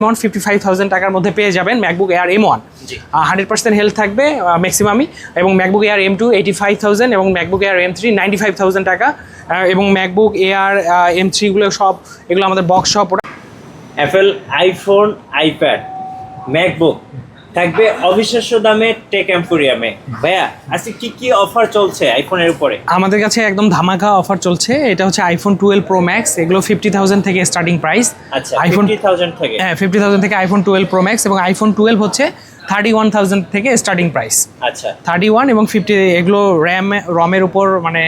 One fifty five thousand টাকার মধ্যে পেয়ে যাবেন MacBook Air M one hundred percent health থাকবে ম্যাক্সিমামই এবং MacBook Air M two eighty five thousand এবং MacBook Air M three ninety five thousand টাকা এবং ম্যাকবুক এয়ার এম থ্রিগুলো সব এগুলো আমাদের বক্স সব অ্যাপেল আইফোন আইপ্যাড ম্যাকবুক থাকবে অবিশ্বাস্য দামে টেক এম্পোরিয়ামে। ভাইয়া আজকে কি কি অফার চলছে আইফোনের উপরে? আমাদের কাছে একদম ধামাকা অফার চলছে। এটা হচ্ছে আইফোন টুয়েলভ প্রো ম্যাক্স এগুলো ফিফটি থাউজেন্ড থেকে স্টার্টিং প্রাইস আচ্ছা আইফোন থাউজেন্ড থেকে। হ্যাঁ ফিফটি থাউজেন্ড থেকে আইফোন টুয়েলভ প্রো ম্যাক্স এবং আইফোন টুয়েলভ হচ্ছে থার্টি ওয়ান থাউজেন্ড থেকে স্টার্টিং প্রাইস আচ্ছা। থার্টি ওয়ান এবং ফিফটি এগুলো র্যাম রমের উপর মানে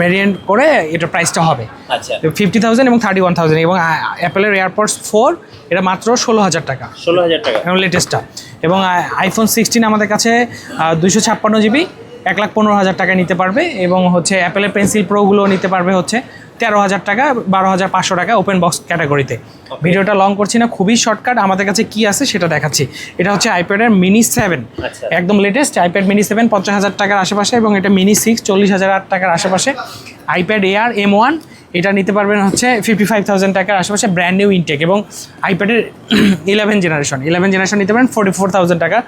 ভ্যারিয়েন্ট করে এটা প্রাইসটা হবে। আচ্ছা। ফিফটি থাউজেন্ড এবং থার্টি ওয়ান থাউজেন্ড এবং অ্যাপেলের এয়ারপডস ফোর এটা মাত্র ষোলো হাজার টাকা। ষোলো হাজার টাকা। লেটেস্টটা এবং আইফোন সিক্সটিন আমাদের কাছে দুশো ছাপ্পান্ন জিবি এক লাখ পনেরো হাজার টাকা নিতে পারবে এবং হচ্ছে অ্যাপেলের পেন্সিল প্রোগুলো নিতে পারবে হচ্ছে তেরো হাজার টাকা বারো হাজার পাঁচশো টাকা ওপেন বক্স ক্যাটাগরিতে ভিডিওটা লং করছি না খুবই শর্টকাট আমাদের কাছে কি আছে সেটা দেখাচ্ছি। এটা হচ্ছে আইপ্যাডের মিনি সেভেন। একদম লেটেস্ট আইপ্যাড মিনি সেভেন পঞ্চাশ হাজার টাকার আশেপাশে এবং এটা মিনি সিক্স চল্লিশ হাজার টাকার আশেপাশে। আইপ্যাড এয়ার এম ওয়ান এটা নিতে পারবেন হচ্ছে ফিফটি ফাইভ থাউজেন্ড টাকার আশেপাশে ব্র্যান্ড নিউ ইনটেক এবং আইপ্যাডের ইলেভেন জেনারেশন ইলেভেন জেনারেশন নিতে পারেন ফোর্টি ফোর থাউজেন্ড টাকা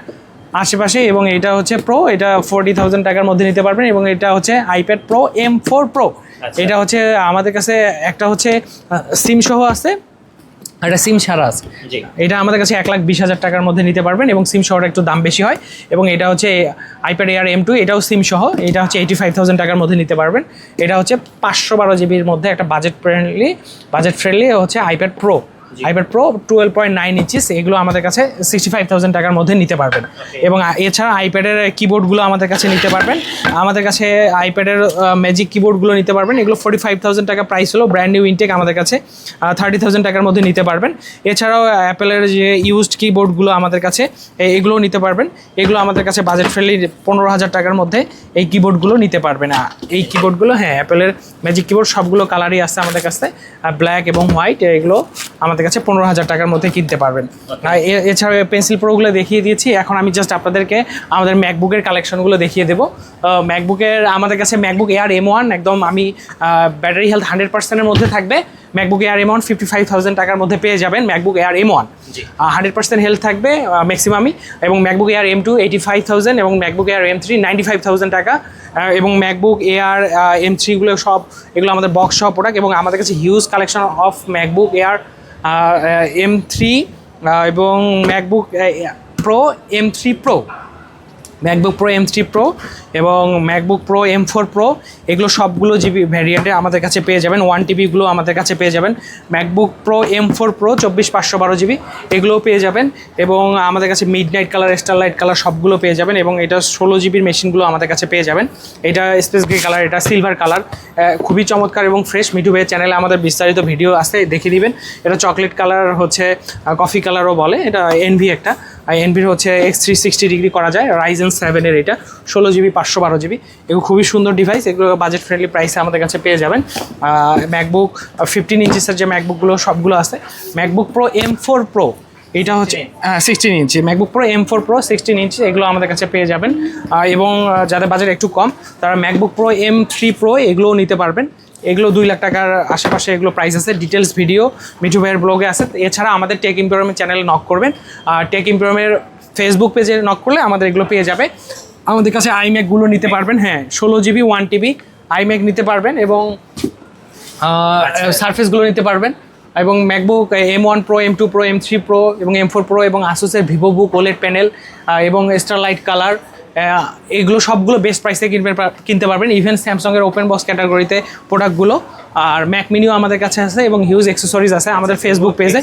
আশেপাশে এবং এটা হচ্ছে প্রো এটা ফোর্টি থাউজেন্ড টাকার মধ্যে নিতে পারবেন এবং এটা হচ্ছে iPad pro M four pro. এটা হচ্ছে আমাদের কাছে একটা হচ্ছে সিম সহ আছে। একটা সিম ছাড়া আছে। এটা আমাদের কাছে এক লাখ বিশ হাজার টাকার মধ্যে নিতে পারবেন এবং সিম সহটা একটু দাম বেশি হয় এবং এটা হচ্ছে আইপ্যাড এয়ার এম টু এটাও সিম সহ এটা হচ্ছে এইটি ফাইভ থাউজেন্ড টাকার মধ্যে নিতে পারবেন। এটা হচ্ছে পাঁচশো বারো জিবির মধ্যে একটা বাজেট ফ্রেন্ডলি বাজেট ফ্রেন্ডলি হচ্ছে iPad pro iPad pro twelve point nine inches এগুলো আমাদের কাছে সিক্সটি ফাইভ থাউজেন্ড টাকার মধ্যে নিতে পারবেন। এবং এছাড়া আইপ্যাডের কিবোর্ডগুলো আমাদের কাছে নিতে পারবেন। আমাদের কাছে আইপ্যাডের ম্যাজিক কিবোর্ডগুলো নিতে পারবেন। এগুলো ফোর্টি ফাইভ থাউজেন্ড টাকা প্রাইস হলো ব্র্যান্ড নিউ ইনটেক আমাদের কাছে থার্টি থাউজেন্ড টাকার মধ্যে নিতে পারবেন। এছাড়াও অ্যাপেলের যে ইউজড কিবোর্ডগুলো আমাদের কাছে এগুলোও নিতে পারবেন। এগুলো আমাদের কাছে বাজেট ফ্রেন্ডলি পনেরো হাজার টাকার মধ্যে এই কিবোর্ডগুলো নিতে পারবেন। এই কিবোর্ডগুলো হ্যাঁ অ্যাপেলের ম্যাজিক কিবোর্ড সবগুলো কালারই আছে আমাদের কাছে ব্ল্যাক এবং হোয়াইট এগুলো আমাদের কাছে পনেরো হাজার টাকার মধ্যে কিনতে পারবেন। এ- এছাড়া পেন্সিল প্রোগুলো দেখিয়ে দিয়েছি। এখন আমি জাস্ট আপনাদেরকে আমাদের ম্যাকবুকের কালেকশনগুলো দেখিয়ে দেবো। ম্যাকবুকের আমাদের কাছে ম্যাকবুক এয়ার এম ওয়ান একদম আমি ব্যাটারি হেলথ হান্ড্রেড পার্সেন্টের মধ্যে থাকবে। MacBook air M one fifty five thousand টাকার মধ্যে পেয়ে যাবেন MacBook air M one hundred percent health থাকবে ম্যাক্সিমামই এবং MacBook air M two eighty five thousand এবং MacBook air M three ninety five thousand টাকা। এবং ম্যাকবুক এয়ার এম থ্রিগুলো সব এগুলো আমাদের বক্স সহ প্রোডাক্ট এবং আমাদের কাছে huge collection of MacBook air M three এবং MacBook pro M three pro MacBook pro M three pro এবং MacBook pro M four pro এগুলো সবগুলো জিবি ভ্যারিয়েন্টে আমাদের কাছে পেয়ে যাবেন। ওয়ান টিবিগুলো আমাদের কাছে পেয়ে যাবেন। MacBook pro M four pro চব্বিশ পাঁচশো বারো জিবি এগুলোও পেয়ে যাবেন এবং আমাদের কাছে midnight colour starlight colour সবগুলো পেয়ে যাবেন এবং এটা ষোলো জিবির মেশিনগুলো আমাদের কাছে পেয়ে যাবেন। এটা স্পেস গ্রে কালার এটা সিলভার কালার খুবই চমৎকার এবং ফ্রেশ ভাইয়ের চ্যানেলে আমাদের বিস্তারিত ভিডিও আছে, দেখে দিবেন এটা চকলেট কালার হচ্ছে কফি কালারও বলে, এটা এনভি একটা। আর এনভির হচ্ছে এক্স থ্রি সিক্সটি ডিগ্রি করা যায় রাইজেন সেভেনের এটা ষোলো জিবি পাঁচশো বারো জিবি এগুলো খুবই সুন্দর ডিভাইস এগুলো বাজেট ফ্রেন্ডলি প্রাইসে আমাদের কাছে পেয়ে যাবেন। ম্যাকবুক ফিফটিন ইঞ্চিসের যে ম্যাকবুকগুলো সবগুলো আছে। MacBook pro M four pro এটা হচ্ছে হ্যাঁ sixteen inch MacBook pro M four pro sixteen inch এগুলো আমাদের কাছে পেয়ে যাবেন। এবং যাদের বাজেট একটু কম তারা MacBook pro M three pro এগুলোও নিতে পারবেন। এগুলো দুই লাখ টাকার আশেপাশে এগুলো প্রাইস আছে ডিটেলস ভিডিও মিঠু ভাইয়ের ব্লগে আছে। এছাড়া আমাদের টেক ইম্পোরিয়ামের চ্যানেলে নক করবেন। আর টেক ইম্পোরিয়ামের ফেসবুক পেজে নক করলে আমাদের এগুলো পেয়ে যাবে। আমাদের কাছে আইম্যাকগুলো নিতে পারবেন হ্যাঁ ষোলো জিবি ওয়ান টিবি আইম্যাক নিতে পারবেন এবং সারফেসগুলো নিতে পারবেন এবং MacBook M one pro M two pro M three pro এবং এম ফোর প্রো এবং আসুসের ভিভো বুক ওলেট প্যানেল এবং স্টারলাইট কালার এগুলো সবগুলো বেস্ট প্রাইসে কিনবে কিনতে পারবেন। ইভেন স্যামসংয়ের ওপেন বক্স ক্যাটাগরিতে প্রোডাক্টগুলো আর ম্যাক মিনিও আমাদের কাছে আছে এবং হিউজ অ্যাক্সেসরিজ আছে আমাদের ফেসবুক পেজে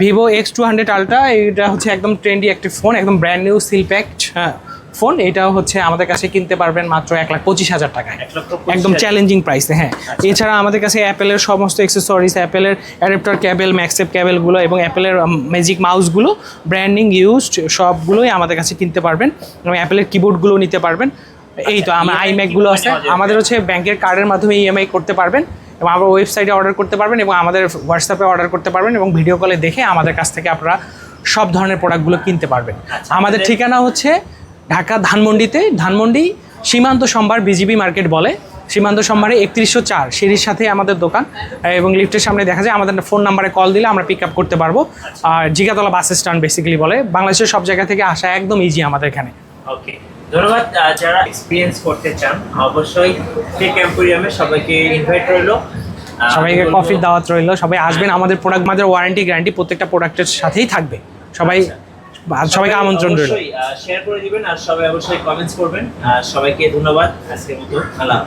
Vivo X two hundred ultra এটা হচ্ছে একদম ট্রেন্ডি একটি ফোন একদম brand new seal packed phone এটাও হচ্ছে আমাদের কাছে কিনতে পারবেন মাত্র এক লাখ পঁচিশ হাজার টাকায়। একদম চ্যালেঞ্জিং প্রাইসে হ্যাঁ। এছাড়া আমাদের কাছে অ্যাপেলের সমস্ত অ্যাক্সেসরিজ অ্যাপেলের অ্যাডাপ্টার ক্যাবেল ম্যাক্সেপ ক্যাবেলগুলো এবং অ্যাপেলের ম্যাজিক মাউসগুলো ব্র্যান্ডিং ইউজড সবগুলোই আমাদের কাছে কিনতে পারবেন। এবং অ্যাপেলের কিবোর্ডগুলো নিতে পারবেন। এই তো আমার আইম্যাকগুলো আছে? আমাদের হচ্ছে ব্যাংকের কার্ডের মাধ্যমে ইএমআই করতে পারবেন এবং আমরা ওয়েবসাইটে অর্ডার করতে পারবেন এবং আমাদের হোয়াটসঅ্যাপে অর্ডার করতে পারবেন এবং ভিডিও কলে দেখে আমাদের কাছ থেকে আপনারা সব ধরনের প্রোডাক্টগুলো কিনতে পারবেন। আচ্ছা, আমাদের- ঠিকানা হচ্ছে ঢাকা ধানমন্ডিতে ধানমন্ডি সীমান্ত সম্ভার বিজিবি মার্কেট বলে। সীমান্ত সম্ভারে একত্রিশশো চার সিঁড়ির সাথে আমাদের দোকান এবং লিফটের সামনে দেখা যায় আমাদের ফোন নাম্বারে কল দিলে আমরা পিক আপ করতে পারব। আর জিগাতলা বাস স্ট্যান্ড বেসিক্যালি বলে। বাংলাদেশের সব জায়গা থেকে আসা একদম ইজি আমাদের এখানে। ওকে ধন্যবাদ যারা এক্সপিরিয়েন্স করতে চান অবশ্যই টেক এম্পোরিয়ামে সবাইকে ইনভাইট রইল। সবাইকে কফির দাওয়াত রইল। সবাই আসবেন আমাদের প্রোডাক্ট আমাদের ওয়ারেন্টি গ্যারান্টি প্রত্যেকটা প্রোডাক্টের সাথেই থাকবে। সবাই আচ্ছা। সবাইকে আমন্ত্রণ রইল। শেয়ার করে দিবেন আর সবাই অবশ্যই কমেন্টস করবেন। আর সবাইকে ধন্যবাদ। আজকের মতো আল্লাহ